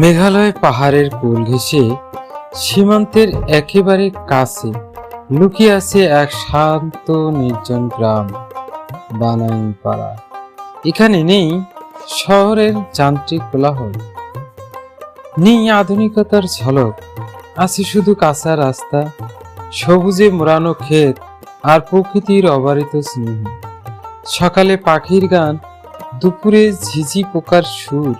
মেঘালয় পাহাড়ের কোল ঘেঁষে সীমান্তের একেবারে কাছে লুকিয়ে আছে এক শান্ত, নির্জন গ্রাম বানাইপাড়া এখানে নেই শহরের যান্ত্রিক কোলাহল, নেই আধুনিকতার ঝলক, আছে শুধু কাঁচা রাস্তা, সবুজে মোড়ানো ক্ষেত আর প্রকৃতির অবারিত স্নেহ। সকালে পাখির গান, দুপুরে ঝিঝি পোকার সুর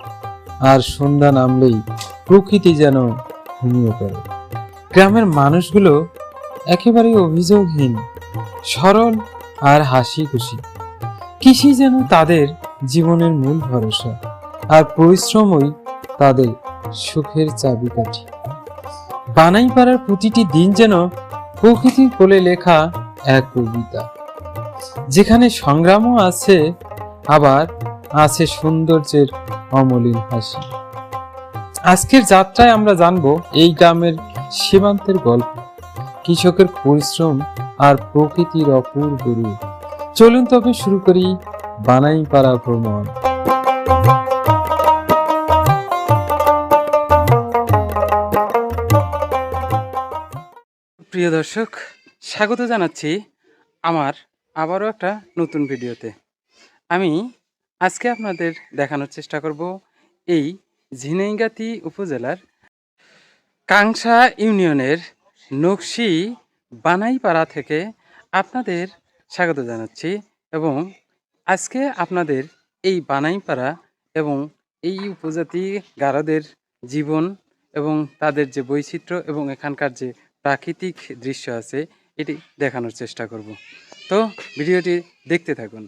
আর সন্ধ্যা নামলেই প্রকৃতি যেন ঘুমিয়ে পড়ে। গ্রামের মানুষগুলো একেবারে অভিযোগহীন, সরল আর হাসি খুশি কৃষি যেন তাদের জীবনের মূল ভরসা আর পরিশ্রমই তাদের সুখের চাবিকাঠি। বানাই পাড়ার প্রতিটি দিন যেন প্রকৃতির কোলে লেখা এক কবিতা। যেখানে সংগ্রামও আছে, আবার আছে সৌন্দর্যের অমলিন হাসি। আজকের যাত্রায় আমরা জানব এই গ্রামের সীমান্তের গল্প। কৃষকের পরিশ্রম আর প্রকৃতির অপূর্ব রূপ। চলুন তবে শুরু করি বানাই পাড়া ভ্রমণ। প্রিয় দর্শক স্বাগত জানাচ্ছি আমার আবারও একটা নতুন ভিডিওতে। আমি আজকে আপনাদের দেখানোর চেষ্টা করব এই ঝিনাইগাতি উপজেলার কাংসা ইউনিয়নের নকশি বানাইপাড়া থেকে আপনাদের স্বাগত জানাচ্ছি এবং আজকে আপনাদের এই বানাইপাড়া এবং এই উপজাতি গারদের জীবন এবং তাদের যে বৈচিত্র্য এবং এখানকার যে প্রাকৃতিক দৃশ্য আছে, এটি দেখানোর চেষ্টা করব। তো ভিডিওটি দেখতে থাকুন।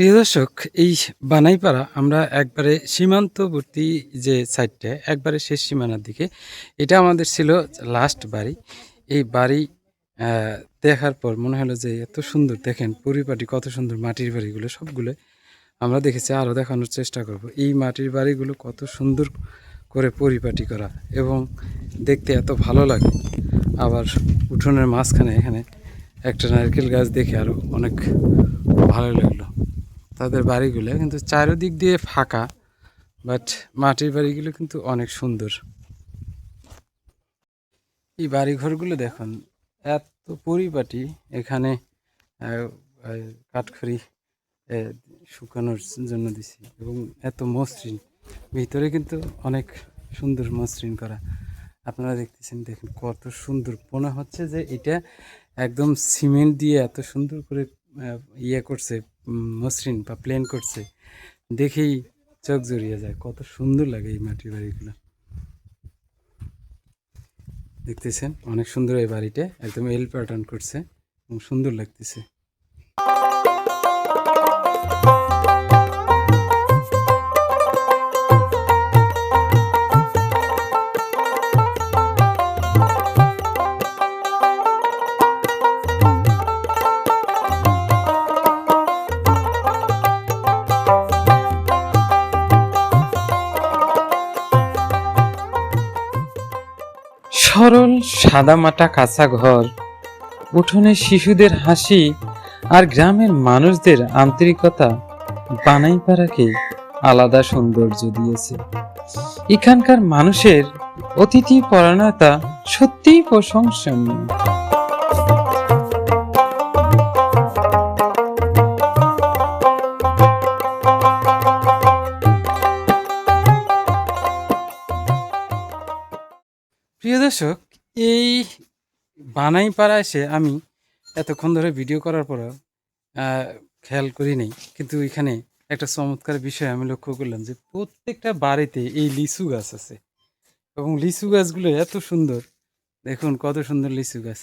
প্রিয় দর্শক, এই বানাইপাড়া আমরা একবারে সীমান্তবর্তী যে সাইডটা একবারে শেষ সীমানার দিকে, এটা আমাদের ছিল লাস্ট বাড়ি। এই বাড়ি দেখার পর মনে হলো যে এত সুন্দর, দেখেন পরিপাটি কত সুন্দর মাটির বাড়িগুলো, সবগুলো আমরা দেখেছি, আরও দেখানোর চেষ্টা করব। এই মাটির বাড়িগুলো কত সুন্দর করে পরিপাটি করা এবং দেখতে এত ভালো লাগে। আবার উঠোনের মাঝখানে এখানে একটা নারকেল গাছ দেখে আরও অনেক ভালো লাগল। তাদের বাড়িগুলো কিন্তু চারিদিক দিয়ে ফাঁকা বাট মাটির বাড়িগুলো কিন্তু অনেক সুন্দর। এই বাড়িঘরগুলো দেখুন, এত পরিপাটি এখানে কাঠখড়ি শুকানোর জন্য দিছি এবং এত মসৃণ। ভিতরে কিন্তু অনেক সুন্দর মসৃণ করা। আপনারা দেখতেছেন, দেখুন কত সুন্দর। মনে হচ্ছে যে এটা একদম সিমেন্ট দিয়ে এত সুন্দর করে ইয়ে করছে মসৃণ বা প্লেন করছে, দেখেই চোখ জড়িয়ে যায়। কত সুন্দর লাগে এই মাটির বাড়িগুলো। দেখতেছেন? অনেক সুন্দর এই বাড়িটা। একদম এল প্যাটার্ন করছে এবং সুন্দর লাগতেছে। সাদামাটা কাঁচা ঘর, উঠোনে শিশুদের হাসি আর গ্রামের মানুষদের আন্তরিকতা বানাইপাড়াকে আলাদা সৌন্দর্য দিয়েছে। এখানকার মানুষের অতিথি পরায়ণতা সত্যিই প্রশংসনীয়। প্রিয় দর্শক এই বানাইপাড়া এসে আমি এতক্ষণ ধরে ভিডিও করার পরও খেয়াল করি নাই। কিন্তু এখানে একটা চমৎকার বিষয় আমি লক্ষ্য করলাম যে প্রত্যেকটা বাড়িতে এই লিচু গাছ আছে। এবং লিচু গাছগুলো এত সুন্দর। দেখুন কত সুন্দর লিচু গাছ।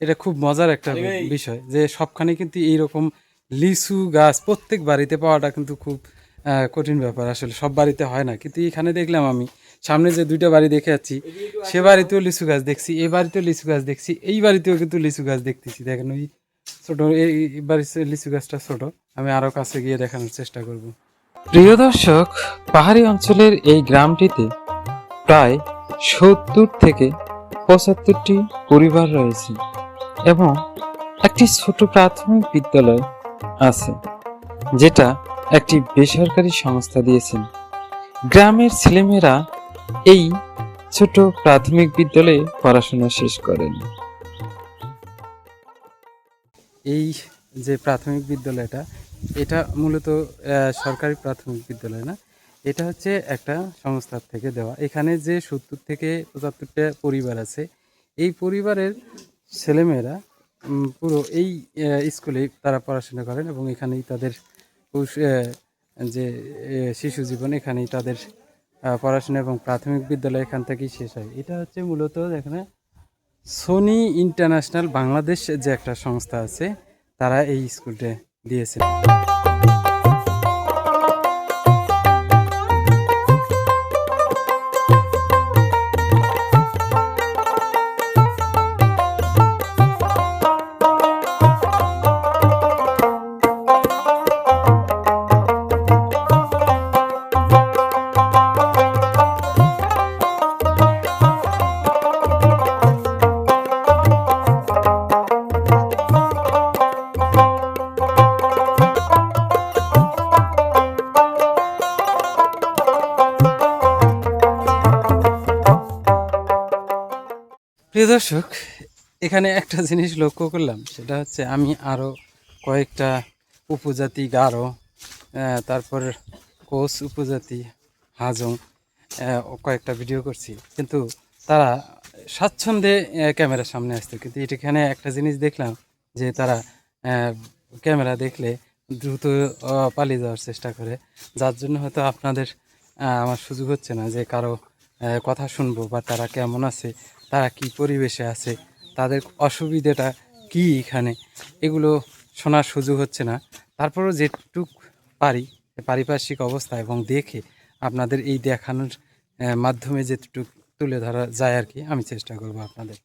এটা খুব মজার একটা বিষয় যে সবখানে কিন্তু এইরকম লিচু গাছ প্রত্যেক বাড়িতে পাওয়াটা কিন্তু খুব আহ, কঠিন ব্যাপার। আসলে সব বাড়িতে হয় না। কিন্তু এখানে দেখলাম আমি সামনে যে দুইটা বাড়ি দেখে যাচ্ছি, সে বাড়িতেও লিচু গাছ দেখছি, এই বাড়িতেও লিচু গাছ দেখছি, এই বাড়িতেও কিন্তু লিচু গাছ দেখতেছি। দেখেন ওই ছোট, এই বাড়ির লিচু গাছটা ছোট, আমি আরও কাছে গিয়ে দেখানোর চেষ্টা করব। প্রিয় দর্শক, পাহাড়ি অঞ্চলের এই গ্রামটিতে প্রায় সত্তর থেকে পঁচাত্তরটি পরিবার রয়েছে এবং একটি ছোট প্রাথমিক বিদ্যালয় আছে, যেটা একটি বেসরকারি সংস্থা দিয়েছেন গ্রামের ছেলেমেয়েরা এই ছোট প্রাথমিক বিদ্যালয়ে পড়াশোনা শেষ করেন। এই যে প্রাথমিক বিদ্যালয়টা এটা মূলত সরকারি প্রাথমিক বিদ্যালয় না এটা হচ্ছে একটা সংস্থার থেকে দেওয়া। এখানে যে সত্তর থেকে পঁচাত্তরটা পরিবার আছে এই পরিবারের ছেলেমেয়েরা পুরো এই আহ, স্কুলেই তারা পড়াশোনা করেন এবং এখানেই তাদের যে শিশু জীবন এখানেই তাদের পড়াশোনা এবং প্রাথমিক বিদ্যালয় এখান থেকেই শেষ হয়। এটা হচ্ছে মূলত এখানে সোনি ইন্টারন্যাশনাল বাংলাদেশ যে একটা সংস্থা আছে, তারা এই স্কুলটা দিয়েছে দর্শক, এখানে একটা জিনিস লক্ষ্য করলাম, সেটা হচ্ছে আমি আরও কয়েকটা উপজাতি গারো তারপর কোচ উপজাতি হাজং কয়েকটা ভিডিও করছি। কিন্তু তারা স্বাচ্ছন্দ্যে ক্যামেরার সামনে আসতো। কিন্তু এখানে একটা জিনিস দেখলাম যে তারা ক্যামেরা দেখলে দ্রুত পালিয়ে যাওয়ার চেষ্টা করে। যার জন্য হয়তো আপনাদের আমার সুযোগ হচ্ছে না যে কারও কথা শুনব বা তারা কেমন আছে। তারা কি পরিবেশে আছে, তাদের অসুবিধাটা কি এখানে, এগুলো শোনার সুযোগ হচ্ছে না। তারপরেও যেটুক পারি, পারিপার্শ্বিক অবস্থা এবং দেখে আপনাদের এই দেখানোর মাধ্যমে যেটুক তুলে ধরা যায় আর কি, আমি চেষ্টা করব আপনাদের।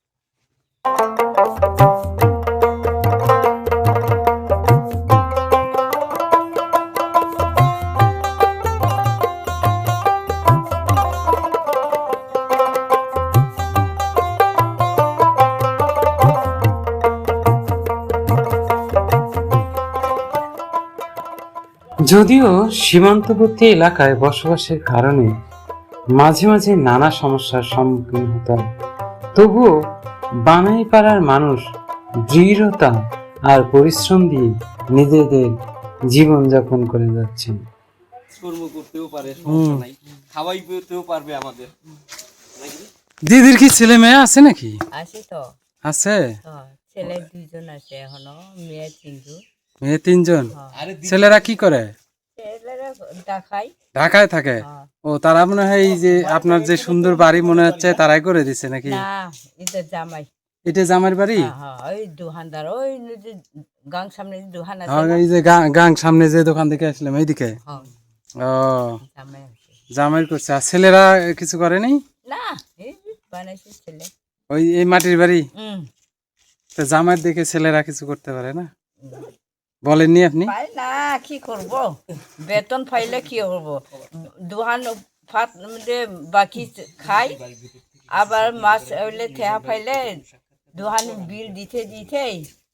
যদিও সীমান্তবর্তী এলাকায় বসবাসের কারণে মাঝে মাঝে নানা সমস্যার সম্মুখীন হতে হয়। তবুও বানাইপাড়ার মানুষ দৃঢ়তা আর পরিশ্রম দিয়ে নিজেদের জীবনযাপন করে যাচ্ছেন। কর্ম করতেও পারে সমস্যা নাই। খাওয়াই পেতেও পারবে আমাদের। দিদির কি ছেলে মেয়ে আছে নাকি? আছে তো। আছে? হ্যাঁ, ছেলে দুইজন আছে এখনও মেয়ে তিনজন। মেয়ে তিনজন? ছেলেরা কি করে? ঢাকায়। থাকে? হ্যাঁ। ও তারা মনে হয় এই যে আপনার যে সুন্দর বাড়ি মনে হচ্ছে তারাই করে দিছে নাকি? না এটা জামাই। এটা বাড়ি? হ্যাঁ, হ্যাঁ, ওই দোকানদার ওই যে গাং সামনে যে দোকান আছে এই যে গাং সামনে যে দোকান থেকে আসলাম এইদিকে? ও জামাই করছে। আর ছেলেরা কিছু করেনি না? এই বানাইছে ছেলে। ওই এই মাটির বাড়ি? হুম। তো জামাই দেখে ছেলেরা কিছু করতে পারে না। বলেননি আপনি? পাই না কি করব? বেতন পাইলে কি করব? দুহান যে বাকি খাই। আবার মাছ হইলে থেহা পাইলে দোকান বিল দিতে দিতে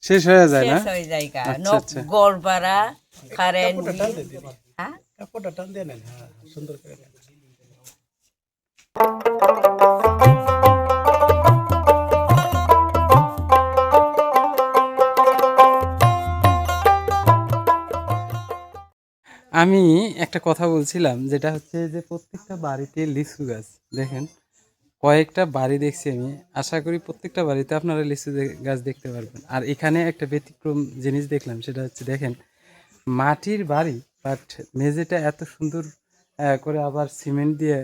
শেষ হয়ে যায় না? শেষ হয়ে যায় গা। আচ্ছা, আচ্ছা। গড় ভাড়া কারেন্ট বিল। হ্যাঁ? আমি একটা কথা বলছিলাম, যেটা হচ্ছে যে প্রত্যেকটা বাড়িতে লিচু গাছ, দেখেন, কয়েকটা বাড়ি দেখছি আমি, আশা করি প্রত্যেকটা বাড়িতে আপনারা লিচু গাছ দেখতে পারবেন। আর এখানে একটা ব্যতিক্রম জিনিস দেখলাম, সেটা হচ্ছে দেখেন, মাটির বাড়ি বাট মেঝেটা এত সুন্দর করে আবার সিমেন্ট দিয়ে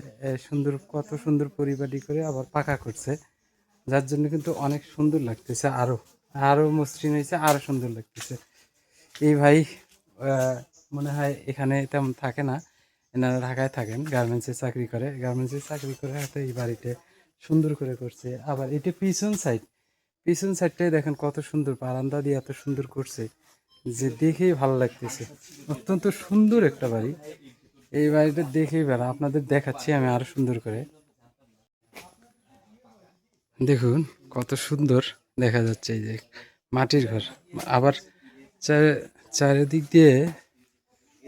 সুন্দর, কত সুন্দর পরিপাটি করে আবার পাকা করছে, যার জন্য কিন্তু অনেক সুন্দর লাগতেছে আরও আরও মসৃণ হয়েছে আরও সুন্দর লাগতেছে। এই ভাই মনে হয় এখানে তেমন থাকে না। এনারা ঢাকায় থাকেন, গার্মেন্টসে চাকরি করে। গার্মেন্টসে চাকরি করে হয়তো এই বাড়িতে সুন্দর করে করছে। আবার এটা পিছন সাইড পিছন সাইডটাই দেখেন কত সুন্দর বারান্দা দিয়ে এত সুন্দর করছে। যে দেখেই ভালো লাগতেছে। অত্যন্ত সুন্দর একটা বাড়ি। এই বাড়িটা দেখেই ভালো আপনাদের দেখাচ্ছি আমি আরও সুন্দর করে। দেখুন, কত সুন্দর দেখা যাচ্ছে এই যে মাটির ঘর। আবার চার- চারিদিক দিয়ে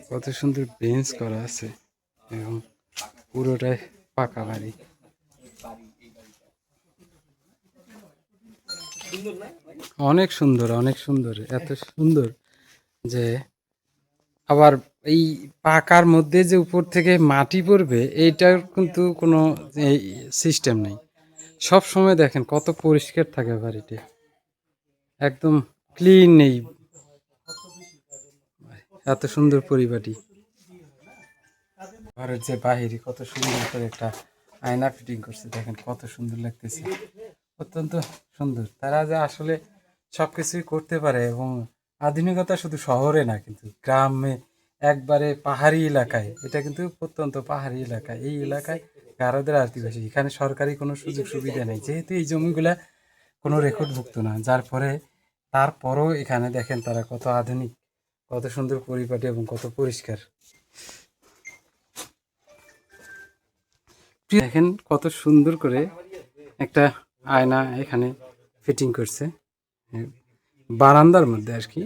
কত সুন্দর বেঞ্চ করা আছে এবং পুরোটাই পাকা বাড়ি। অনেক সুন্দর অনেক সুন্দর, এত সুন্দর যে আবার এই পাকার মধ্যে যে উপর থেকে মাটি পড়বে, এইটার কিন্তু কোনো সিস্টেম নেই। সব সময় দেখেন কত পরিষ্কার থাকে বাড়িটি। একদম ক্লিন নেই এত সুন্দর পরিপাটি ঘরের যে বাহিরে কত সুন্দর করে একটা আয়না ফিটিং করছে, দেখেন কত সুন্দর লাগতেছে। অত্যন্ত সুন্দর। তারা যে আসলে সব কিছুই করতে পারে এবং আধুনিকতা শুধু শহরে না, কিন্তু গ্রামে একবারে পাহাড়ি এলাকায়, এটা কিন্তু প্রত্যন্ত পাহাড়ি এলাকায় এই এলাকায় গারোদের আদিবাসী, এখানে সরকারি কোনো সুযোগ সুবিধা নেই। যেহেতু এই জমিগুলা কোনো রেকর্ডভুক্ত না, যার পরে তারপরও এখানে দেখেন তারা কত আধুনিক। কত সুন্দর পরিপাটি এবং কত পরিষ্কার। দেখেন কত সুন্দর করে একটা আয়না এখানে ফিটিং করছে। বারান্দার মধ্যে আর কি।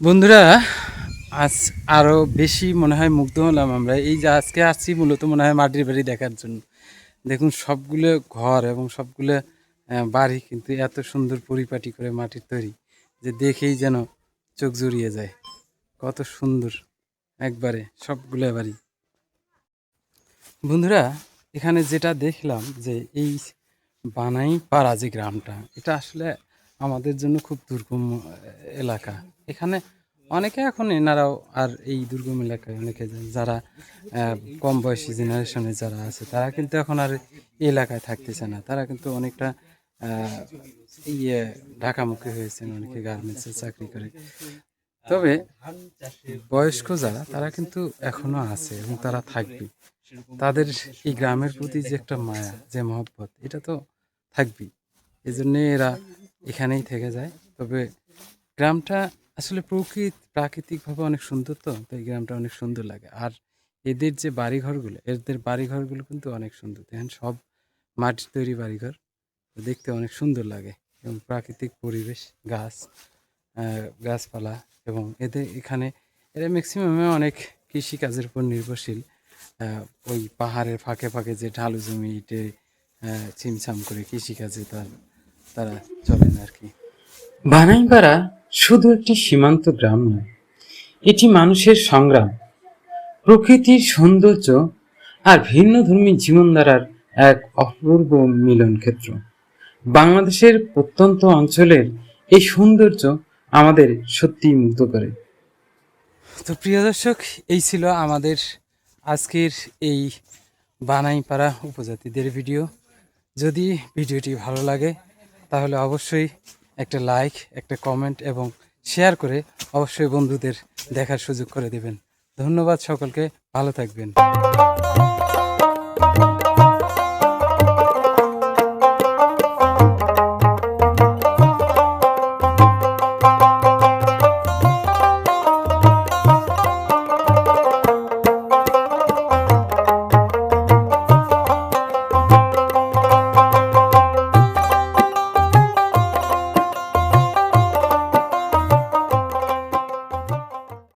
বন্ধুরা, আজ আরও বেশি মনে হয় মুগ্ধ হলাম আমরা। এই যে আজকে আসছি মূলত মনে হয় মাটির বাড়ি দেখার জন্য। দেখুন, সবগুলো ঘর এবং সবগুলো বাড়ি কিন্তু এত সুন্দর পরিপাটি করে মাটির তৈরি। যে দেখেই যেন চোখ জুড়িয়ে যায়। কত সুন্দর একবারে সবগুলো বাড়ি। বন্ধুরা, এখানে যেটা দেখলাম যে এই বানাই পাড়া যে গ্রামটা, এটা আসলে আমাদের জন্য খুব দুর্গম এলাকা। এখানে অনেকে এখন এনারাও আর এই দুর্গম এলাকায় অনেকে যারা কম বয়সী জেনারেশনে যারা আছে, তারা কিন্তু এখন আর এলাকায় থাকতেছে না। তারা কিন্তু অনেকটা ইয়ে ঢাকামুখী হয়েছেন অনেকে গার্মেন্টসে চাকরি করে। তবে বয়স্ক যারা, তারা কিন্তু এখনও আছে এবং তারা থাকবে। তাদের এই গ্রামের প্রতি যে একটা মায়া, যে মহব্বত, এটা তো থাকবেই। এই জন্যে এরা এখানেই থেকে যায়। তবে গ্রামটা আসলে প্রকৃত, প্রাকৃতিকভাবে অনেক সুন্দর তো, তাই গ্রামটা অনেক সুন্দর লাগে। আর এদের যে বাড়িঘরগুলো, এদের বাড়িঘরগুলো কিন্তু অনেক সুন্দর। দেখেন সব মাটির তৈরি বাড়িঘর। দেখতে অনেক সুন্দর লাগে এবং প্রাকৃতিক পরিবেশ গাছ গাছপালা এবং এদের এখানে এরা ম্যাক্সিমামে অনেক কৃষিকাজের উপর নির্ভরশীল। ওই পাহাড়ের ফাঁকে ফাঁকে যে ঢালু জমি ইটে আহ, ছিমছাম করে কৃষিকাজে তার তারা চলেন আর কি। বানাইপাড়া শুধু একটি সীমান্ত গ্রাম নয় এটি মানুষের সংগ্রাম প্রকৃতির সৌন্দর্য আর ভিন্ন ধর্মী জীবনধারার এক অপূর্ব মিলন ক্ষেত্র বাংলাদেশের প্রত্যন্ত অঞ্চলের এই সৌন্দর্য আমাদের সত্যিই মুগ্ধ করে। তো প্রিয় দর্শক, এই ছিল আমাদের আজকের এই বানাইপাড়া উপজাতিদের ভিডিও। যদি ভিডিওটি ভালো লাগে, তাহলে অবশ্যই একটা লাইক, একটা কমেন্ট এবং শেয়ার করে অবশ্যই বন্ধুদের দেখার সুযোগ করে দেবেন। ধন্যবাদ সকলকে, ভালো থাকবেন।